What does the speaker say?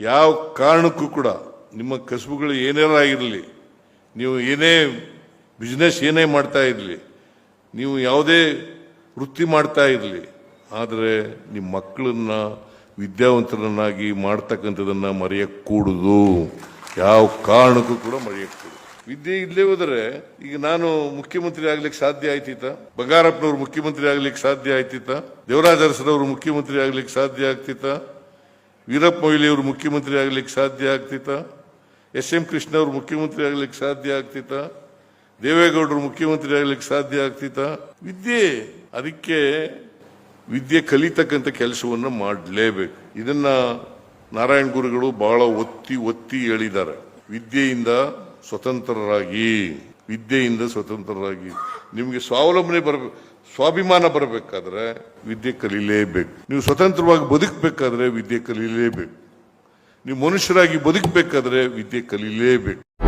ಯಾವ ಕಾರಣಕ್ಕೂ ಕೂಡ ನಿಮ್ಮ ಕಸುಬುಗಳು ಏನಾರ ಆಗಿರಲಿ, ನೀವು ಏನೇ ಬಿಸ್ನೆಸ್ ಏನೇ ಮಾಡ್ತಾ ಇರಲಿ, ನೀವು ಯಾವುದೇ ವೃತ್ತಿ ಮಾಡ್ತಾ ಇರಲಿ, ಆದರೆ ನಿಮ್ಮ ಮಕ್ಕಳನ್ನ ವಿದ್ಯಾವಂತರನ್ನಾಗಿ ಮಾಡ್ತಕ್ಕಂಥದನ್ನ ಮರೆಯಕ್ಕೂಡುದು ಯಾವ ಕಾರಣಕ್ಕೂ ಕೂಡ ಮರೆಯಕ್ಕೆ ವಿದ್ಯೆ ಇಲ್ಲೇ ಹೋದರೆ, ಈಗ ನಾನು ಮುಖ್ಯಮಂತ್ರಿ ಆಗ್ಲಿಕ್ಕೆ ಸಾಧ್ಯ ಆಯ್ತಿತ್ತ? ಬಂಗಾರಪ್ಪನವ್ರು ಮುಖ್ಯಮಂತ್ರಿ ಆಗ್ಲಿಕ್ಕೆ ಸಾಧ್ಯ ಆಯ್ತಿತ್ತ? ದೇವರಾಜ ಅರಸರವರು ಮುಖ್ಯಮಂತ್ರಿ ಆಗ್ಲಿಕ್ಕೆ ಸಾಧ್ಯ ಆಗ್ತಿತ್ತ? ವೀರಪ್ಪ ಮೊಯ್ಲಿಯವರು ಮುಖ್ಯಮಂತ್ರಿ ಆಗ್ಲಿಕ್ಕೆ ಸಾಧ್ಯ ಆಗ್ತಿತ್ತ? ಎಸ್ ಎಂ ಕೃಷ್ಣ ಅವರು ಮುಖ್ಯಮಂತ್ರಿ ಆಗ್ಲಿಕ್ಕೆ ಸಾಧ್ಯ ಆಗ್ತಿತ್ತ? ದೇವೇಗೌಡರು ಮುಖ್ಯಮಂತ್ರಿ ಆಗ್ಲಿಕ್ಕೆ ಸಾಧ್ಯ ಆಗ್ತಿತ್ತ? ವಿದ್ಯೆ, ಅದಕ್ಕೆ ವಿದ್ಯೆ ಕಲಿತಕ್ಕಂಥ ಕೆಲಸವನ್ನು ಮಾಡಲೇಬೇಕು. ಇದನ್ನ ನಾರಾಯಣ ಗುರುಗಳು ಬಹಳ ಒತ್ತಿ ಒತ್ತಿ ಹೇಳಿದ್ದಾರೆ. ವಿದ್ಯೆಯಿಂದ ಸ್ವತಂತ್ರರಾಗಿ. ವಿದ್ಯೆಯಿಂದ ಸ್ವತಂತ್ರರಾಗಿ. ನಿಮಗೆ ಸ್ವಾವಲಂಬನೆ ಬರಬೇಕು ಸ್ವಾಭಿಮಾನ ಬರಬೇಕಾದ್ರೆ ವಿದ್ಯೆ ಕಲೀಲೇಬೇಕು. ನೀವು ಸ್ವತಂತ್ರವಾಗಿ ಬದುಕಬೇಕಾದ್ರೆ ವಿದ್ಯೆ ಕಲೀಲೇಬೇಕು. ನೀವು ಮನುಷ್ಯರಾಗಿ ಬದುಕಬೇಕಾದ್ರೆ ವಿದ್ಯೆ ಕಲೀಲೇಬೇಕು.